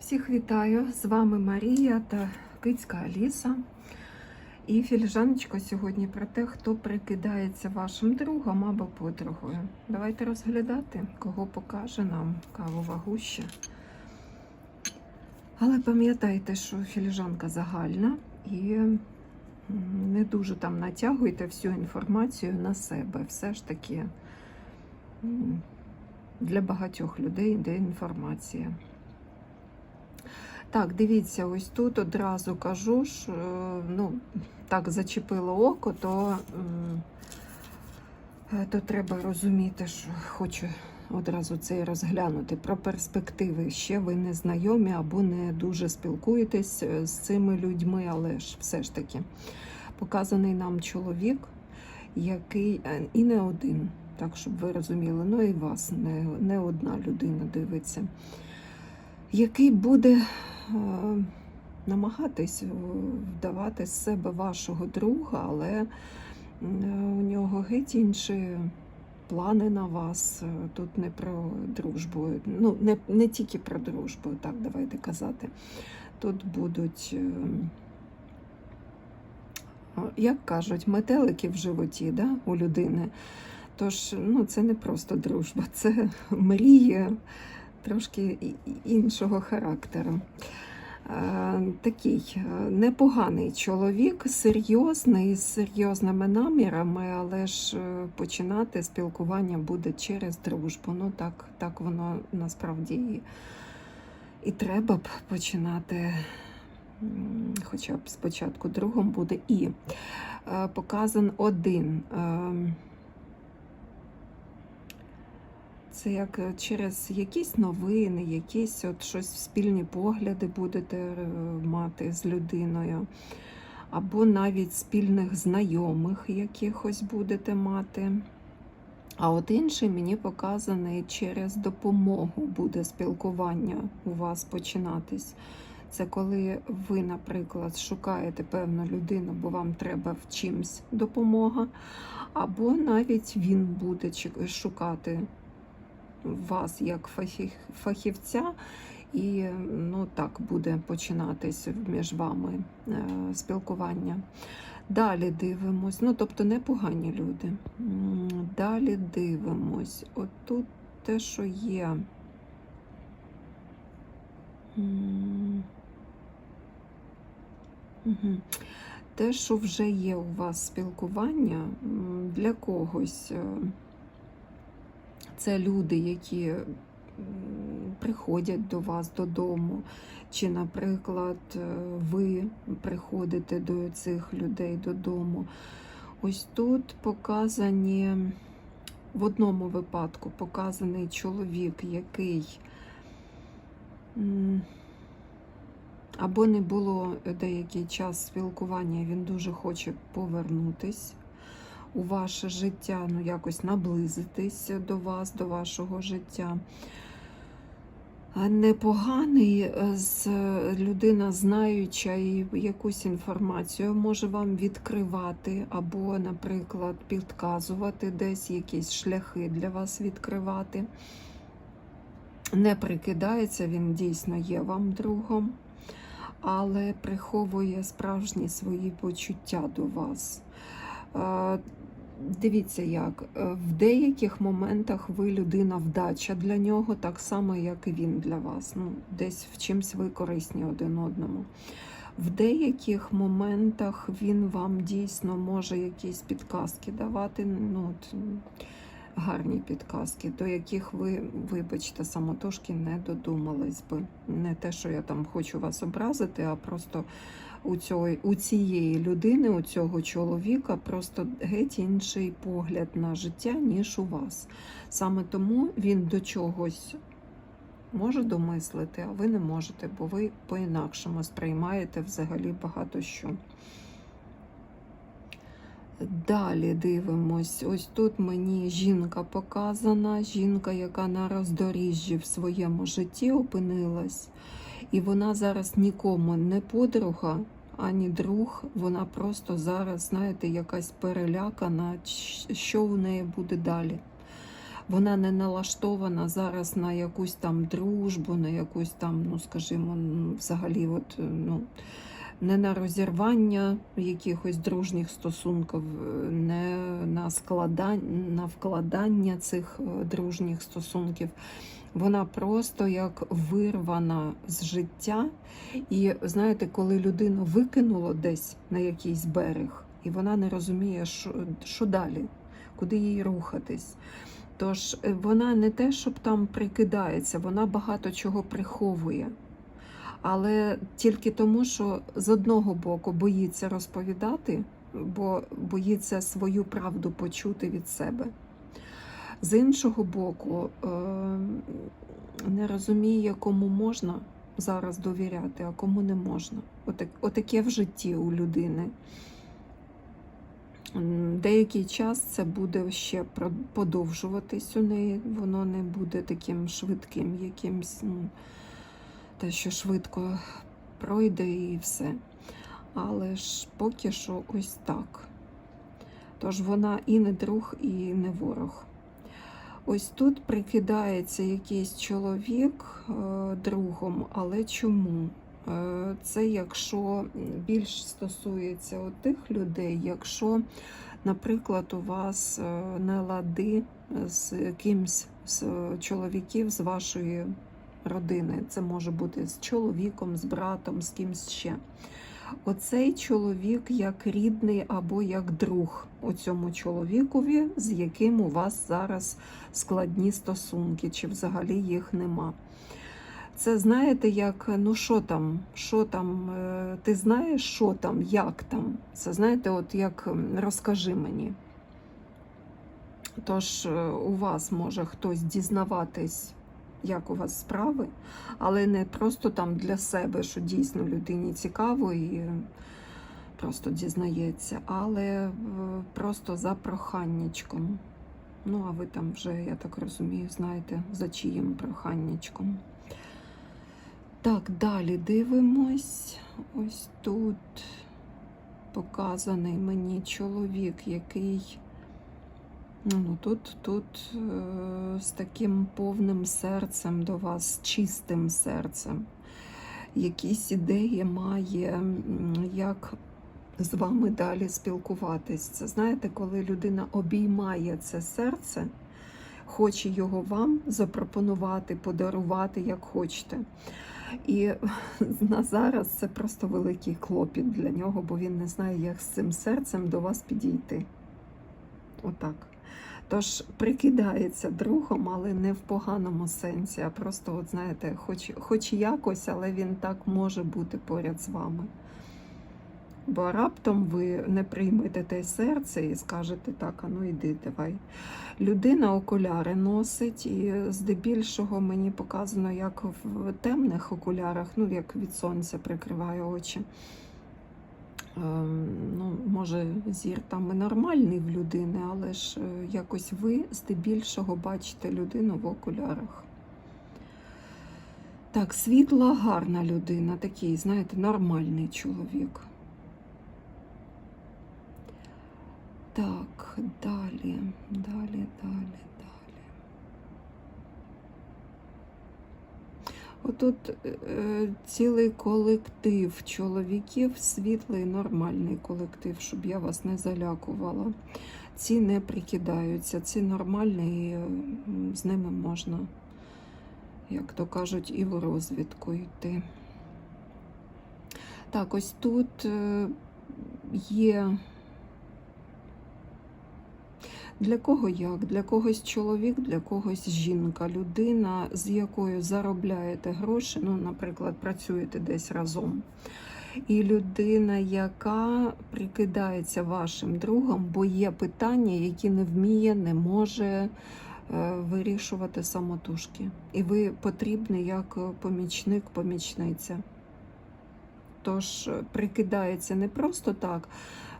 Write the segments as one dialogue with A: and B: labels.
A: Всіх вітаю! З вами Марія та Кицька Аліса. І філіжаночка сьогодні про те, хто прикидається вашим другом або подругою. Давайте розглядати, кого покаже нам кавова гуща. Але пам'ятайте, що філіжанка загальна і не дуже там натягуйте всю інформацію на себе. Все ж таки для багатьох людей йде інформація. Так, дивіться, ось тут одразу кажу, що ну, так зачепило око, то, е, то треба розуміти, що хочу одразу це і розглянути. Про перспективи. Ще ви не знайомі або не дуже спілкуєтесь е, з цими людьми, але ж все ж таки показаний нам чоловік, який е, і не один, так щоб ви розуміли, ну і вас не, не одна людина дивиться який буде е, намагатись е, вдавати з себе вашого друга, але е, у нього геть інші плани на вас. Тут не про дружбу, ну не, не тільки про дружбу, так давайте казати. Тут будуть, як кажуть, метелики в животі да, у людини. Тож ну, це не просто дружба, це мрії трошки іншого характеру. Е, Такий е, непоганий чоловік, серйозний, з серйозними намірами, але ж е, починати спілкування буде через дружбу. Ну так, так воно насправді і, і треба б починати. Хоча б спочатку другом буде і показан один. Це як е, через якісь новини, якісь от щось спільні погляди будете е, мати з людиною, або навіть спільних знайомих якихось будете мати. А от інший мені показаний через допомогу буде спілкування у вас починатись. Це коли ви, наприклад, шукаєте певну людину, бо вам треба в чимсь допомога, або навіть він буде шукати вас як фахівця, і ну, так буде починатись між вами е, спілкування. Далі дивимось, ну тобто непогані люди. Далі дивимось. От тут те, що є. Те, що вже є у вас спілкування для когось. Це люди, які приходять до вас додому, чи, наприклад, е, ви приходите до цих людей додому. Ось тут показані в одному випадку показаний чоловік, який або не було деякий час спілкування, він дуже хоче повернутись у ваше життя, ну якось наблизитись до вас, до вашого життя. Непоганий е, з людина, знаюча і якусь інформацію, може вам відкривати, або, наприклад, підказувати десь якісь шляхи для вас відкривати. Не прикидається, він дійсно є вам другом, але приховує справжні свої почуття до вас. Дивіться, як е, в деяких моментах ви людина вдача для нього, так само, як і він для вас. Ну, десь в чимсь ви корисні один одному. В деяких моментах він вам дійсно може якісь підказки давати, ну, от, гарні підказки, до яких ви, вибачте, самотужки не додумались би. Не те, що я там хочу вас образити, а просто у, цього, у цієї людини, у цього чоловіка, просто геть інший погляд на життя, ніж у вас. Саме тому він до чогось може домислити, а ви не можете, бо ви по-інакшому сприймаєте взагалі багато що. Далі дивимось. Ось тут мені жінка показана, жінка, яка на роздоріжжі в своєму житті опинилась. І вона зараз нікому не подруга, ані друг. Вона просто зараз, знаєте, якась перелякана, що в неї буде далі. вона не налаштована зараз на якусь там дружбу, на якусь там, ну скажімо, взагалі, от, ну, не на розірвання якихось дружніх стосунків, не на складання, на вкладання цих е, дружніх стосунків. Вона просто як вирвана з життя. І знаєте, коли людину викинуло десь на якийсь берег, і вона не розуміє, що, що далі, куди їй рухатись. Тож е, вона не те, щоб там прикидається, вона багато чого приховує. Але тільки тому, що з одного боку боїться розповідати, бо боїться свою правду почути від себе. З іншого боку, е, не розуміє, кому можна зараз довіряти, а кому не можна. Отак, отаке в житті у людини. Деякий час це буде ще подовжуватись у неї, воно не буде таким швидким, якимсь, ну, те, що швидко пройде і все. Але ж поки що ось так. Тож вона і не друг, і не ворог. Ось тут прикидається якийсь чоловік е, другом, але чому? Е, Це якщо більш стосується тих людей, якщо, наприклад, у вас не лади з кимсь з чоловіків з вашої родини, це може бути з чоловіком, з братом, з кимсь ще. Оцей чоловік як рідний або як друг у цьому чоловікові, з яким у вас зараз складні стосунки, чи взагалі їх нема. Це знаєте, як ну що там, що там, е, ти знаєш, що там, як там. Це знаєте, от як розкажи мені. Тож е, у вас може хтось дізнаватись, як у вас справи, але не просто там для себе, що дійсно людині цікаво і просто дізнається, але е, просто за проханнячком. Ну, а ви там вже, я так розумію, знаєте, за чиїм проханнячком. Так, далі дивимось. Ось тут показаний мені чоловік, який. Ну, тут, тут е, з таким повним серцем до вас, чистим серцем. Якісь ідеї має, як з вами далі спілкуватись. Це знаєте, коли людина обіймає це серце, хоче його вам запропонувати, подарувати, як хочете. І на зараз це просто великий клопіт для нього, бо він не знає, як з цим серцем до вас підійти. Отак. Тож прикидається другом, але не в поганому сенсі, а просто, от знаєте, хоч, хоч якось, але він так може бути поряд з вами. Бо раптом ви не приймете те серце і скажете так, а ну йди, давай. Людина окуляри носить, і здебільшого мені показано, як в темних окулярах, ну як від сонця прикриває очі. Ем, Ну, може, зір там і нормальний в людини, але ж е, якось ви здебільшого бачите людину в окулярах. Так, світла, гарна людина, такий, знаєте, нормальний чоловік. Так, далі, далі, далі, далі. Отут е, цілий колектив чоловіків, світлий, нормальний колектив, щоб я вас не залякувала. Ці не прикидаються, ці нормальні, і е, з ними можна, як то кажуть, і в розвідку йти. Так, ось тут е, є. Для кого як? Для когось чоловік, для когось жінка, людина, з якою заробляєте гроші, ну, наприклад, працюєте десь разом. І людина, яка прикидається вашим другом, бо є питання, які не вміє, не може е, вирішувати самотужки. І ви потрібні як помічник, помічниця. Тож е, прикидається не просто так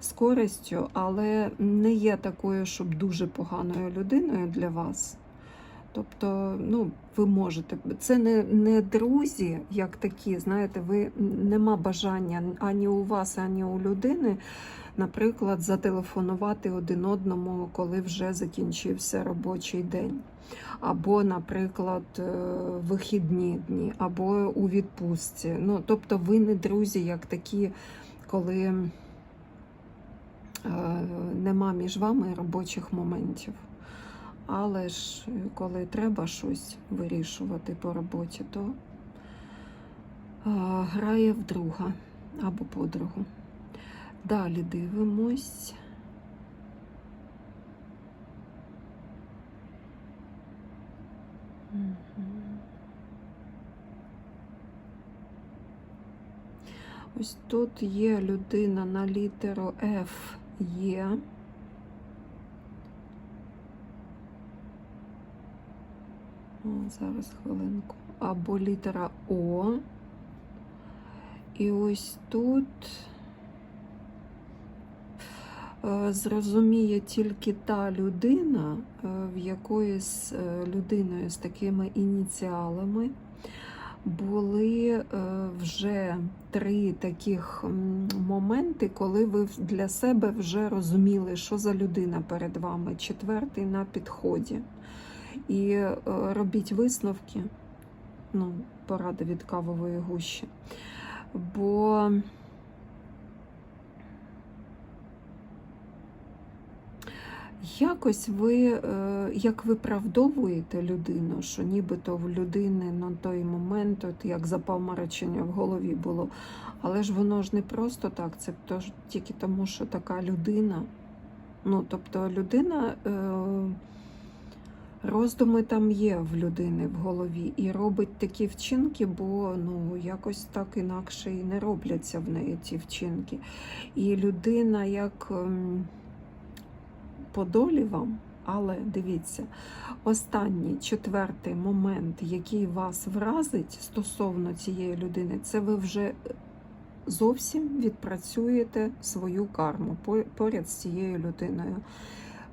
A: з користю, але не є такою, щоб дуже поганою людиною для вас. Тобто, ну, ви можете. Це не, не друзі, як такі, знаєте, ви нема бажання ані у вас, ані у людини наприклад, зателефонувати один одному, коли вже закінчився робочий день. Або, наприклад, е, вихідні дні, або у відпустці. Ну, тобто, ви не друзі, як такі, коли нема між вами робочих моментів. Але ж коли треба щось вирішувати по роботі, то е, грає в друга або подругу. Далі дивимось. Ось тут є людина на літеру F є. Зараз хвилинку. Або літера О. І ось тут е, зрозуміє тільки та людина, е, в якої е, людиною з такими ініціалами були е, вже три таких моменти, коли ви для себе вже розуміли, що за людина перед вами. Четвертий на підході. І е, робіть висновки, ну, порада від кавової гущі. Бо якось ви е, як виправдовуєте людину, що нібито в людини на той момент, от як запаморочення в голові було. Але ж воно ж не просто так, це тільки тому, що така людина. Ну, тобто людина. Е, Роздуми там є в людини в голові і робить такі вчинки, бо ну якось так інакше і не робляться в неї ці вчинки. І людина як ем, по долі вам, але дивіться, останній четвертий момент, який вас вразить стосовно цієї людини, це ви вже зовсім відпрацюєте свою карму поряд з цією людиною.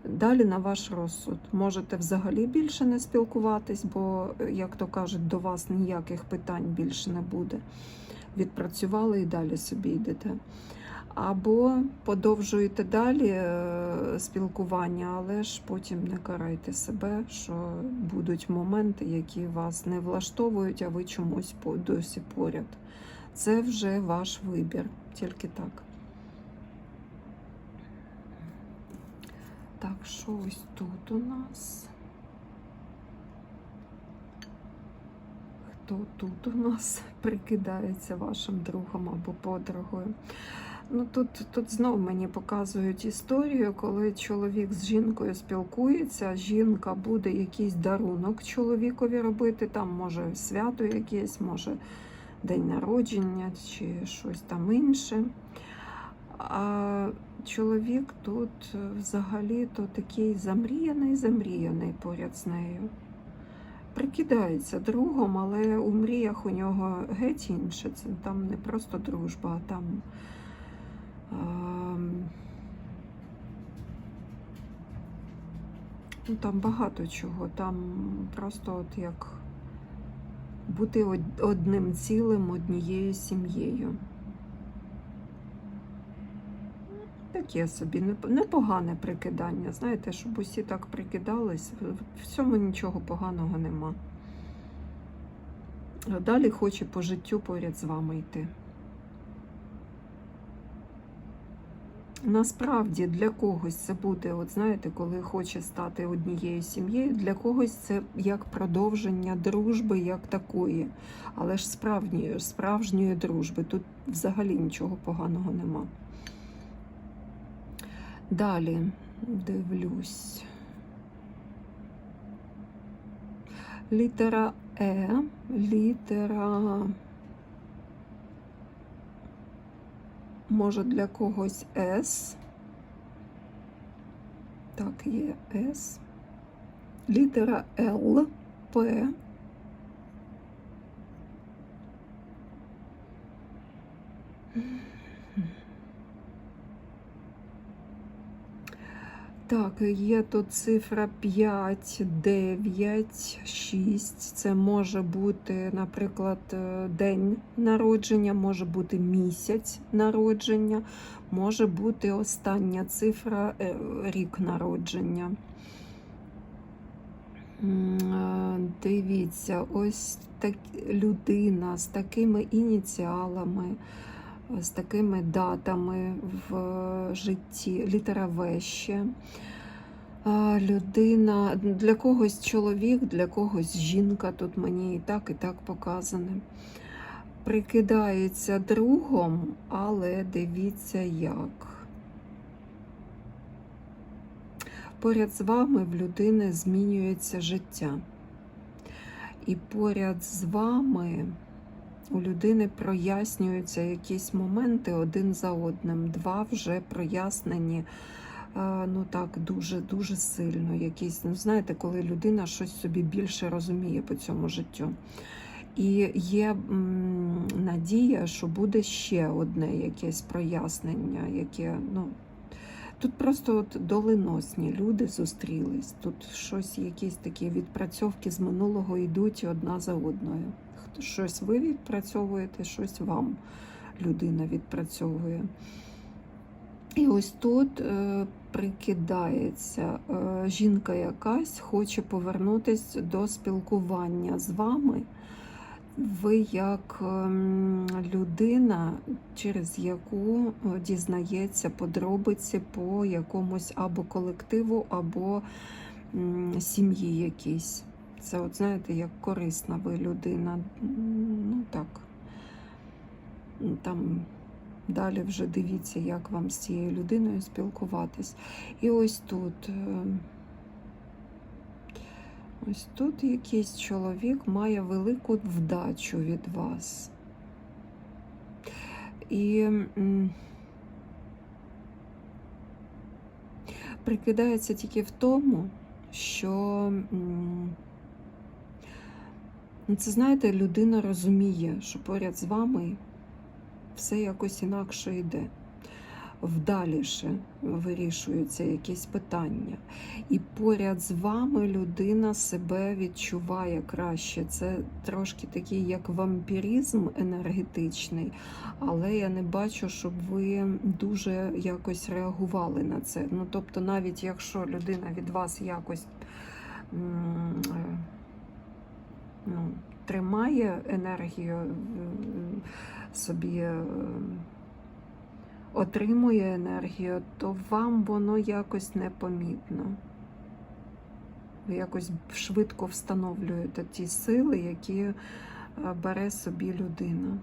A: Далі на ваш розсуд. Можете взагалі більше не спілкуватись, бо, як то кажуть, до вас ніяких питань більше не буде. Відпрацювали і далі собі йдете. Або подовжуєте далі е, спілкування, але ж потім не карайте себе, що будуть моменти, які вас не влаштовують, а ви чомусь досі поряд. Це вже ваш вибір, тільки так. Так, що ось тут у нас? Хто тут у нас прикидається вашим другом або подругою? Ну тут, тут знов мені показують історію, коли чоловік з жінкою спілкується, жінка буде якийсь дарунок чоловікові робити, там може свято якесь, може день народження чи щось там інше. А чоловік тут взагалі-то такий замріяний, замріяний поряд з нею. Прикидається другом, але у мріях у нього геть інше. Це там не просто дружба, а там. Ем, Ну, там багато чого. Там просто от як бути одним цілим, однією сім'єю. Таке собі непогане прикидання. Знаєте, щоб усі так прикидались, в- цьому нічого поганого нема. Далі хоче по життю поряд з вами йти. Насправді для когось це буде, от знаєте, коли хоче стати однією сім'єю, для когось це як продовження дружби, як такої. Але ж справжньої, справжньої дружби. Тут взагалі нічого поганого нема. Далі дивлюсь. Літера Е, літера. Може для когось С. Так, є С. Літера Л, П. Так, є тут цифра 5, 9, 6. Це може бути, наприклад, е, день народження, може бути місяць народження, може бути остання цифра е, рік народження. Е, Дивіться, ось так людина з такими ініціалами, з такими датами в житті, літера В ще. Людина для когось чоловік, для когось жінка. Тут мені і так, і так показане. Прикидається другом, але дивіться як. Поряд з вами в людини змінюється життя. І поряд з вами у людини прояснюються якісь моменти один за одним. Два вже прояснені, е, ну так, дуже-дуже сильно. Якісь, ну знаєте, коли людина щось собі більше розуміє по цьому життю. І є надія, що буде ще одне якесь прояснення, яке, ну, Тут просто от доленосні люди зустрілись. Тут щось, якісь такі відпрацьовки з минулого йдуть одна за одною. Щось ви відпрацьовуєте, щось вам людина відпрацьовує. І ось тут е, прикидається, е, жінка якась хоче повернутися до спілкування з вами. Ви як ем, людина, через яку е, дізнається подробиці по якомусь або колективу, або м, сім'ї якійсь. Це, от знаєте, як корисна ви людина. Ну так. Там далі вже дивіться, як вам з цією людиною спілкуватись. І ось тут. е, Ось тут якийсь чоловік має велику вдачу від вас. І прикидається тільки в тому, що це, знаєте, людина розуміє, що поряд з вами все якось інакше йде. Вдаліше вирішуються якісь питання. І поряд з вами людина себе відчуває краще. Це трошки такий як вампіризм енергетичний, але я не бачу, щоб ви дуже якось реагували на це. Ну, тобто, навіть якщо людина від вас якось ну, тримає енергію собі. е, отримує енергію, то вам воно якось непомітно. Ви якось швидко встановлюєте ті сили, які е, бере собі людина.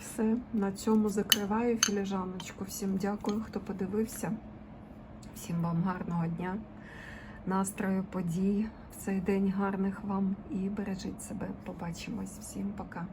A: Все, на цьому закриваю філіжаночку. Всім дякую, хто подивився. Всім вам гарного дня, настрою подій в цей день гарних вам і бережіть себе. Побачимось. Всім пока.